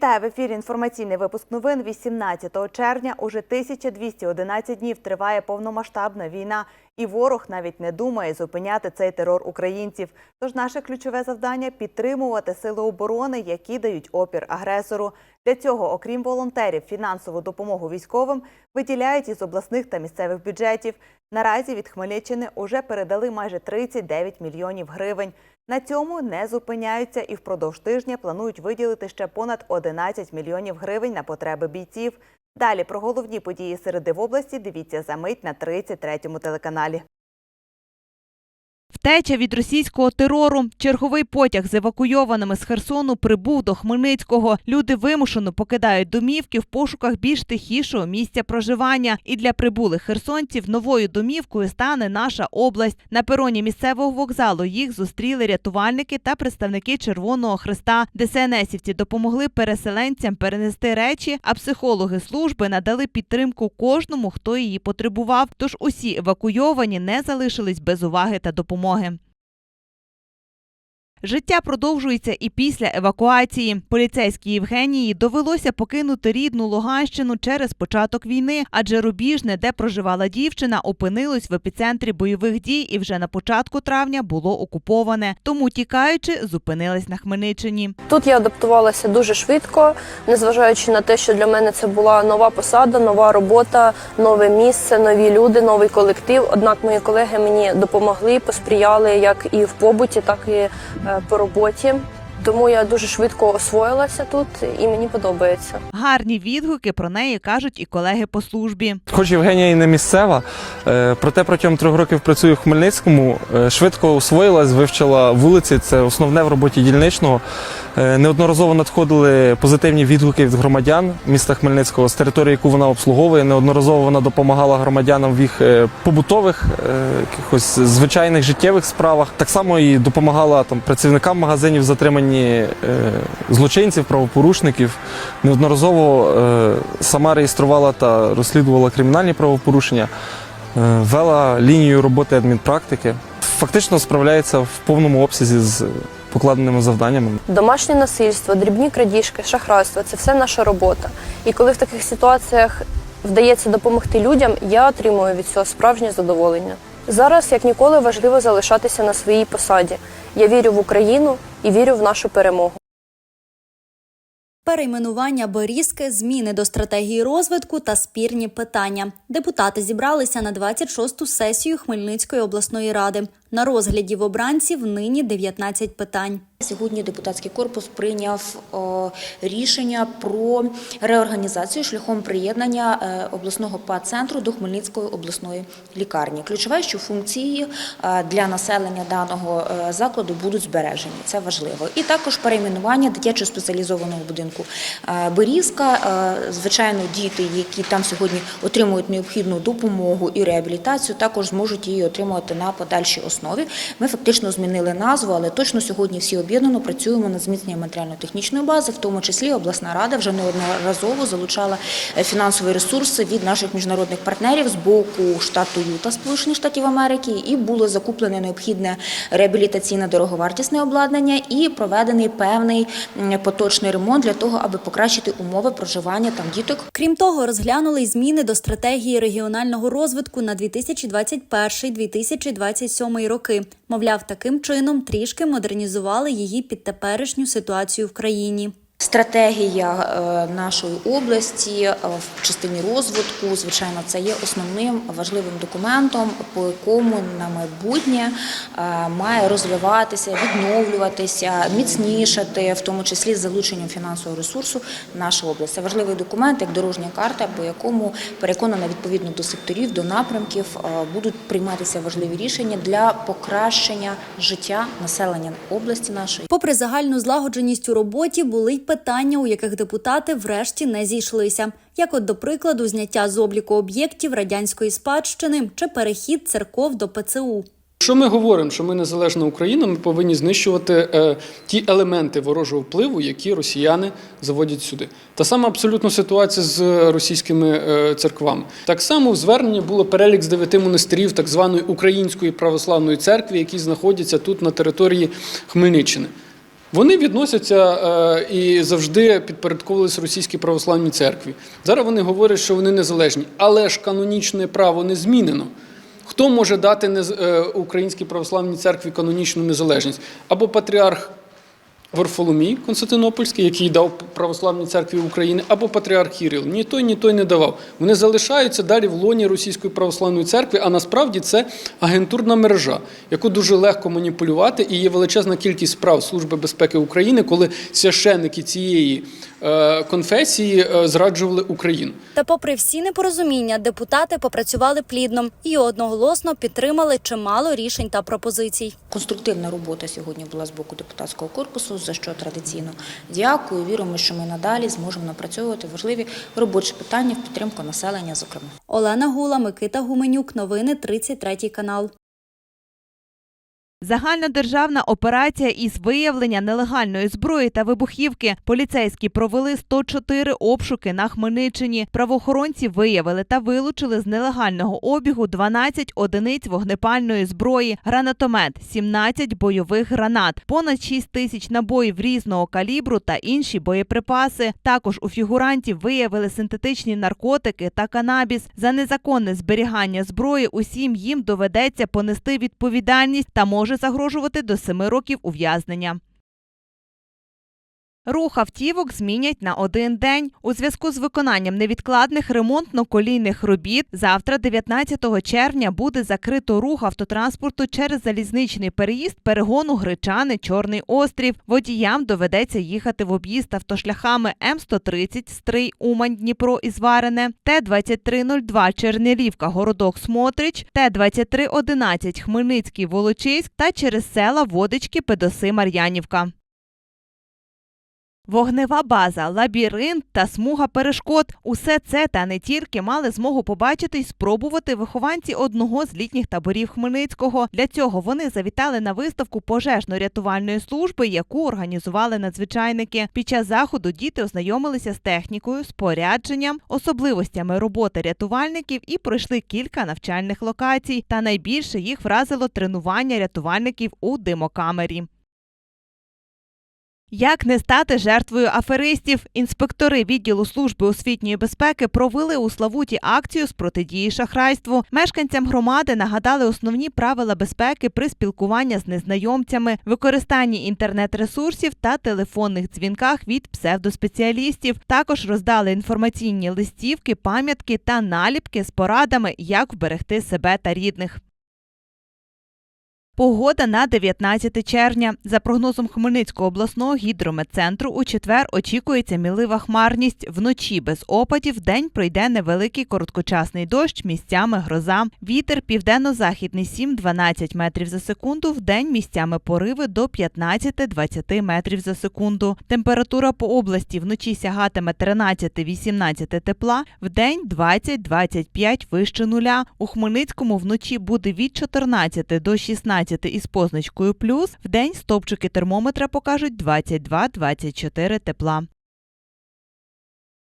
Вітаю в ефірі. Інформаційний випуск новин 18 червня. Уже 1211 днів триває повномасштабна війна, і ворог навіть не думає зупиняти цей терор українців. Тож наше ключове завдання підтримувати сили оборони, які дають опір агресору. Для цього, окрім волонтерів, фінансову допомогу військовим виділяють із обласних та місцевих бюджетів. Наразі від Хмельниччини уже передали майже 39 мільйонів гривень. На цьому не зупиняються і впродовж тижня планують виділити ще понад 11 мільйонів гривень на потреби бійців. Далі про головні події середи в області дивіться за мить на 33-му телеканалі. Втеча від російського терору. Черговий потяг з евакуйованими з Херсону прибув до Хмельницького. Люди вимушено покидають домівки в пошуках більш тихішого місця проживання. І для прибулих херсонців новою домівкою стане наша область. На пероні місцевого вокзалу їх зустріли рятувальники та представники Червоного Христа. ДСНСівці допомогли переселенцям перенести речі, а психологи служби надали підтримку кожному, хто її потребував. Тож усі евакуйовані не залишились без уваги та допомоги. him. Життя продовжується і після евакуації. Поліцейській Євгенії довелося покинути рідну Луганщину через початок війни, адже Рубіжне, де проживала дівчина, опинилось в епіцентрі бойових дій і вже на початку травня було окуповане. Тому, тікаючи, зупинилась на Хмельниччині. Тут я адаптувалася дуже швидко, незважаючи на те, що для мене це була нова посада, нова робота, нове місце, нові люди, новий колектив. Однак мої колеги мені допомогли, посприяли як і в побуті, так і е, по роботі. Тому я дуже швидко освоїлася тут і мені подобається. Гарні відгуки про неї кажуть і колеги по службі. Хоч Євгенія і не місцева, е, проте протягом трьох років працює в Хмельницькому, е, швидко освоїлась, вивчила вулиці. Це основне в роботі дільничного. Е, Неодноразово надходили позитивні відгуки від громадян міста Хмельницького з території, яку вона обслуговує. Неодноразово вона допомагала громадянам в їх побутових, якихось звичайних життєвих справах. Так само і допомагала там працівникам магазинів в затриманні е, злочинців, правопорушників. Неодноразово е, сама реєструвала та розслідувала кримінальні правопорушення, е, вела лінію роботи адмінпрактики. Фактично справляється в повному обсязі з покладеними завданнями. Домашнє насильство, дрібні крадіжки, шахрайство це все наша робота. І коли в таких ситуаціях вдається допомогти людям, я отримую від цього справжнє задоволення. Зараз як ніколи важливо залишатися на своїй посаді. Я вірю в Україну і вірю в нашу перемогу. Перейменування Борізки, зміни до стратегії розвитку та спірні питання. Депутати зібралися на 26-ту сесію Хмельницької обласної ради. На розгляді в обранців нині 19 питань. Сьогодні депутатський корпус прийняв рішення про реорганізацію шляхом приєднання е, обласного ПА-центру до Хмельницької обласної лікарні. Ключове, що функції е, для населення даного е, закладу будуть збережені. Це важливо. І також перейменування дитячого спеціалізованого будинку е, Берізка. Е, Звичайно, діти, які там сьогодні отримують необхідну допомогу і реабілітацію, також зможуть її отримувати на подальшій основі. Ми фактично змінили назву, але точно сьогодні всі об'єднано працюємо над зміцненням матеріально-технічної бази, в тому числі обласна рада вже неодноразово залучала е, фінансові ресурси від наших міжнародних партнерів з боку штату Юта Сполучених Штатів Америки, і було закуплене необхідне реабілітаційне дороговартісне обладнання і проведений певний поточний ремонт для того, аби покращити умови проживання там діток. Крім того, розглянули й зміни до стратегії регіонального розвитку на 2021-2027 роки. Мовляв, таким чином трішки модернізували її під теперішню ситуацію в країні. Стратегія е, нашої області е, в частині розвитку, звичайно, це є основним важливим документом, по якому на майбутнє е, має розвиватися, відновлюватися, міцнішати, в тому числі з залученням фінансового ресурсу наша область. Це важливий документ, як дорожня карта, по якому переконана відповідно до секторів, до напрямків будуть прийматися важливі рішення для покращення життя населення області нашої. Попри загальну злагодженість у роботі, були й питання, у яких депутати врешті не зійшлися. Як, от, до прикладу, зняття з обліку об'єктів радянської спадщини чи перехід церков до ПЦУ. Якщо ми говоримо, що ми незалежна Україна, ми повинні знищувати е, ті елементи ворожого впливу, які росіяни заводять сюди. Та сама абсолютно ситуація з російськими е, церквами. Так само в зверненні було перелік з дев'яти монастирів так званої Української православної церкви, які знаходяться тут на території Хмельниччини. Вони відносяться е, і завжди підпорядковувалися російській православній церкві. Зараз вони говорять, що вони незалежні, але ж канонічне право не змінено. Хто може дати е, українській православній церкві канонічну незалежність? Або патріарх Варфоломій Константинопольський, який дав православній церкві України, або патріарх Кирил. Ні той, ні той не давав. Вони залишаються далі в лоні Російської православної церкви, а насправді це агентурна мережа, яку дуже легко маніпулювати, і є величезна кількість справ Служби безпеки України, коли священники цієї конфесії е, зраджували Україну. Та, попри всі непорозуміння, депутати попрацювали плідно і одноголосно підтримали чимало рішень та пропозицій. Конструктивна робота сьогодні була з боку депутатського корпусу, за що традиційно дякую. Віримо, що ми надалі зможемо напрацьовувати важливі робочі питання в підтримку населення, зокрема. Олена Гула, Микита Гуменюк, новини 33 канал. Загальнодержавна операція із виявлення нелегальної зброї та вибухівки. Поліцейські провели 104 обшуки на Хмельниччині. Правоохоронці виявили та вилучили з нелегального обігу 12 одиниць вогнепальної зброї, гранатомет, 17 бойових гранат, понад 6 тисяч набоїв різного калібру та інші боєприпаси. Також у фігурантів виявили синтетичні наркотики та канабіс. За незаконне зберігання зброї усім їм доведеться понести відповідальність та може загрожувати до семи років ув'язнення. Рух автівок змінять на один день. У зв'язку з виконанням невідкладних ремонтно-колійних робіт завтра, 19 червня, буде закрито рух автотранспорту через залізничний переїзд перегону Гречани Чорний острів. Водіям доведеться їхати в об'їзд автошляхами М130 Стрий Умань Дніпро і Зварене, Т-2302 Чернелівка Городок Смотрич, Т-2311 Хмельницький Волочиськ та через села Водички Педоси Мар'янівка. Вогнева база, лабіринт та смуга перешкод усе це та не тільки мали змогу побачити й спробувати вихованці одного з літніх таборів Хмельницького. Для цього вони завітали на виставку пожежно-рятувальної служби, яку організували надзвичайники. Під час заходу діти ознайомилися з технікою, спорядженням, особливостями роботи рятувальників і пройшли кілька навчальних локацій. Та найбільше їх вразило тренування рятувальників у димокамері. Як не стати жертвою аферистів? Інспектори відділу служби освітньої безпеки провели у Славуті акцію з протидії шахрайству. Мешканцям громади нагадали основні правила безпеки при спілкуванні з незнайомцями, використанні інтернет-ресурсів та телефонних дзвінках від псевдоспеціалістів. Також роздали інформаційні листівки, пам'ятки та наліпки з порадами, як вберегти себе та рідних. Погода на 19 червня. За прогнозом Хмельницького обласного гідрометцентру, у четвер очікується мілива хмарність. Вночі без опадів, вдень пройде невеликий короткочасний дощ, місцями гроза. Вітер південно-західний 7-12 метрів за секунду, вдень місцями пориви до 15-20 метрів за секунду. Температура по області вночі сягатиме 13-18 тепла, вдень 20-25 вище нуля. У Хмельницькому вночі буде від 14 до 16 із позначкою плюс, вдень стопчики термометра покажуть 22-24 тепла.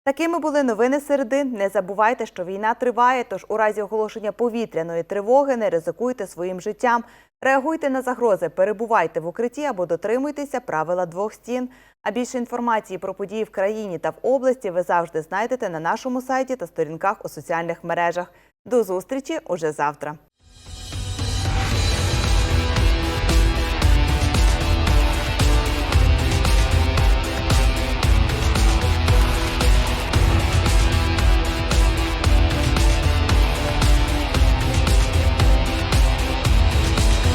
Такими були новини середи. Не забувайте, що війна триває, тож у разі оголошення повітряної тривоги не ризикуйте своїм життям. Реагуйте на загрози, перебувайте в укритті або дотримуйтеся правила двох стін. А більше інформації про події в країні та в області ви завжди знайдете на нашому сайті та сторінках у соціальних мережах. До зустрічі уже завтра.